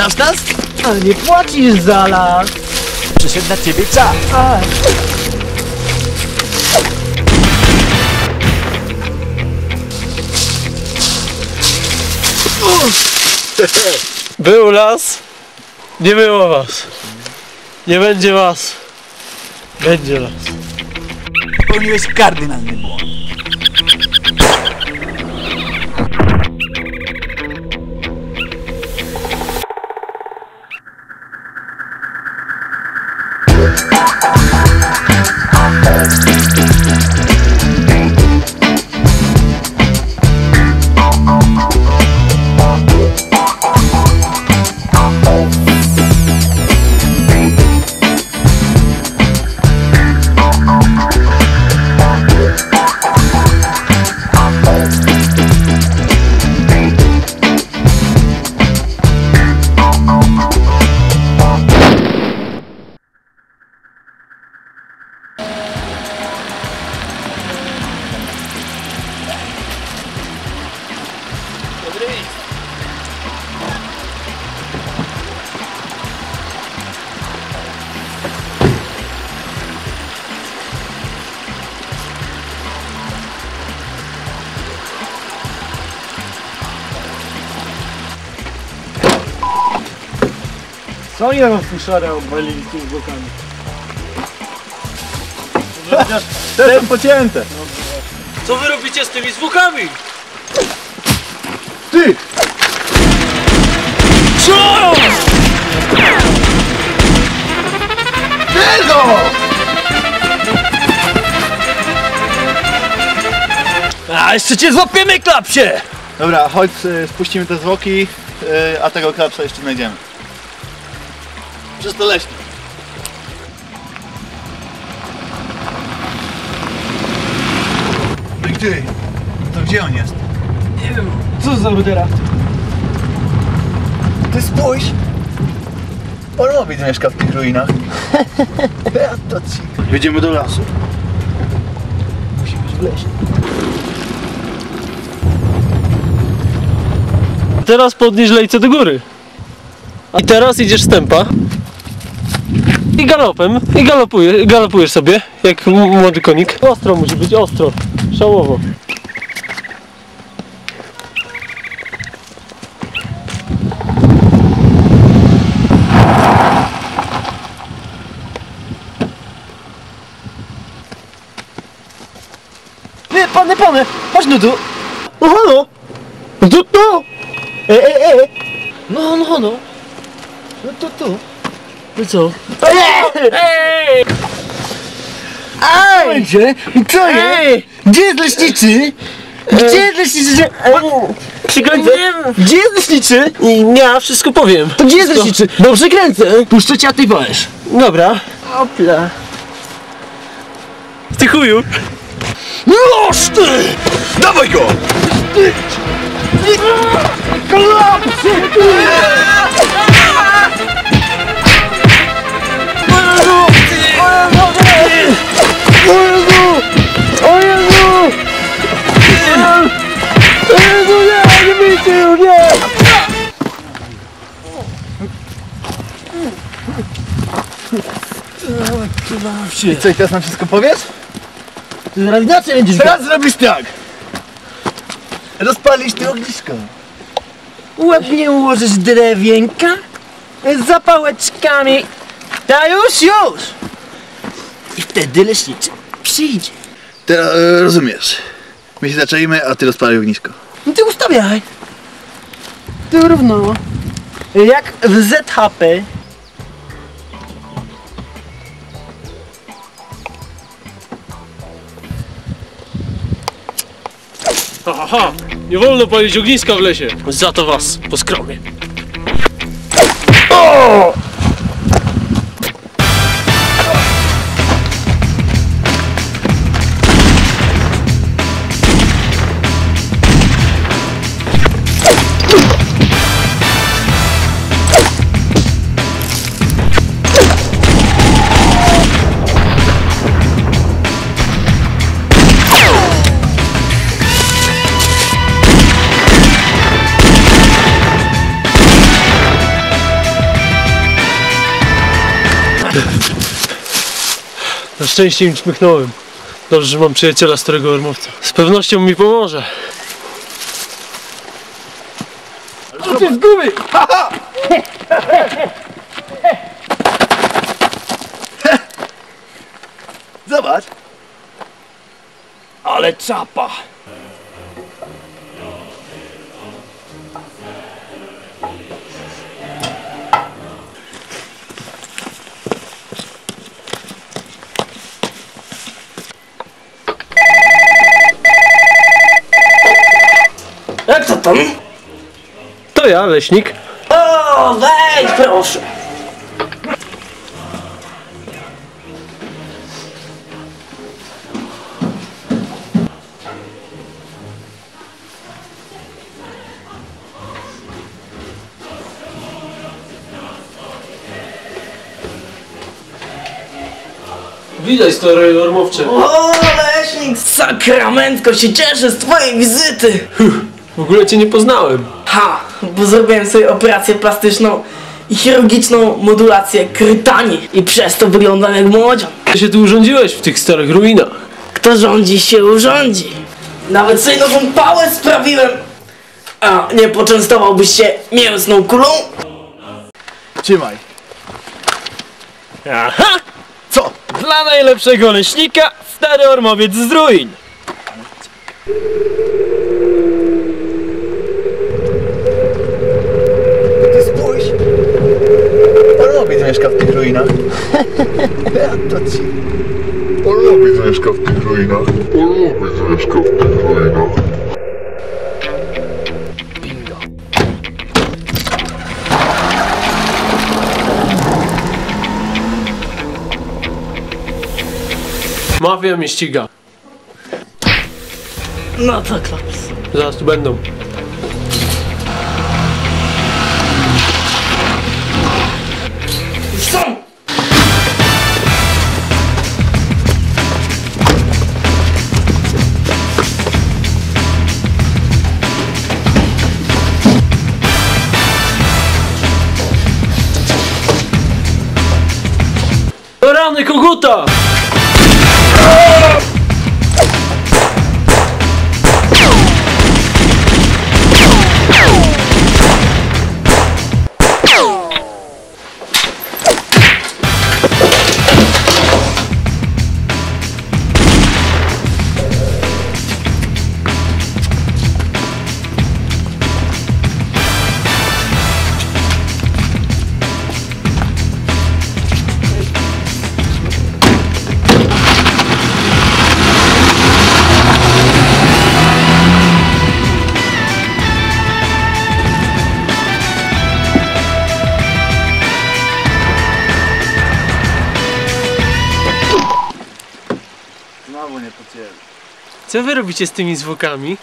Znasz nas? A nie płacisz za las. Przyszedł na ciebie czas. A, Był las, nie było was. Nie będzie was. Będzie las. Popełniłeś kardynalny błąd. Co oni nam fuszarę obalili tymi blokami? Te są pocięte. Co wy robicie z tymi zwłokami? Ty! Co? Tego! A jeszcze cię złapiemy, klapsie! Dobra, chodź, y, spuścimy te zwłoki, y, a tego klapsa jeszcze znajdziemy. Przez to leśnie. No i ty? To gdzie on jest? nie wiem, co za rudera. Ty spójrz! Orłowiec mieszka w tych ruinach. ja to ci. Jedziemy do lasu. Musi być w lesie. Teraz podnieś lejce do góry. I teraz idziesz stępa. I galopem. I galopujesz, galopujesz sobie, jak młody konik. Ostro musi być, ostro. Szałowo. Nie, pany, pany, chodź no tu. No halo. No tu, tu. E, e, e. No, no, no. No tu, tu. No co? Ej! Będzie? Co jest? Gdzie jest leśniczy? Gdzie jest leśniczy? że- Przykręcę? Gdzie jest leśniczy? Ja wszystko powiem. To gdzie jest leśniczy? Dobrze kręcę. Puszczę cię, a ty powiesz. Dobra. Opla. Ty chuju. Noż ty! Dawaj go! O I co, i teraz nam wszystko powiesz? Ty zaraz inaczej będziesz. Teraz zrobisz tak! Rozpalisz ty ognisko. Ładnie ułożysz drewienka z zapałeczkami. Ta już, już! I wtedy leśniczy przyjdzie. Teraz e, rozumiesz. My się zaczęliśmy, a ty rozpalaj ognisko. No ty ustawiaj. Ty równo. Jak w ZHP. Aha, nie wolno palić ogniska w lesie. Za to was poskromię. Na szczęście im czmychnąłem. Dobrze, że mam przyjaciela starego armowca. Z pewnością mi pomoże. Ty z gumy? Zobacz. Ale czapa. Jak to tam? To ja, leśnik. O, wejdź proszę. Widać stary armowcze. O, leśnik, sakramentko się cieszę z twojej wizyty. W ogóle cię nie poznałem. Ha, bo zrobiłem sobie operację plastyczną i chirurgiczną modulację krytani i przez to wyglądam jak młodzian. Ty się tu urządziłeś w tych starych ruinach. Kto rządzi się urządzi. Nawet sobie nową pałę sprawiłem. A nie poczęstowałbyś się mięsną kulą? Trzymaj. Aha! Co? Dla najlepszego leśnika stary ormowiec z ruin. To ci. Orłowiec mieszka w tych ruinach. W tych ruinach. Mafia mnie ściga. No to klaps. Zaraz tu będą. Co wy robicie z tymi zwłokami?